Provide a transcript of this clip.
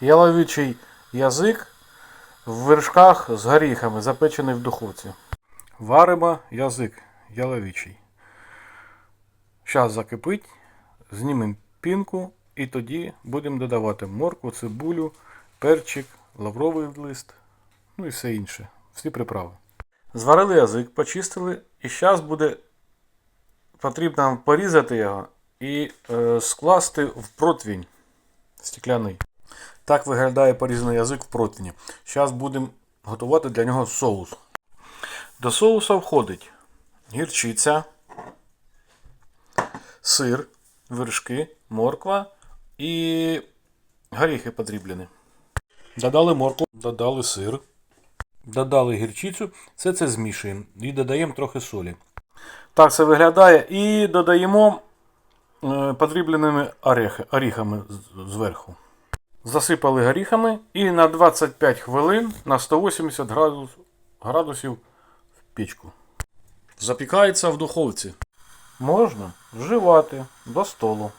яловичий язик в вершках з горіхами, запечений в духовці. Варимо язик яловичий. Зараз закипить, знімемо пінку і тоді будемо додавати моркву, цибулю, перчик, лавровий лист, ну і все інше. Всі приправи. Зварили язик, почистили, і зараз буде потрібно порізати його і е, скласти в противень стекляний. Так виглядає порізаний язик в противні. Зараз будемо готувати для нього соус. До соусу входить гірчиця, сир, вершки, морква і горіхи подріблені. Додали моркву, додали сир, додали гірчицю, все це змішуємо і додаємо трохи солі. Так це виглядає. І додаємо е, подрібленими орехи, оріхами зверху. Засипали горіхами і на 25 хвилин на 180 градус, градусів в пічку. Запікається в духовці. Можна вживати до столу.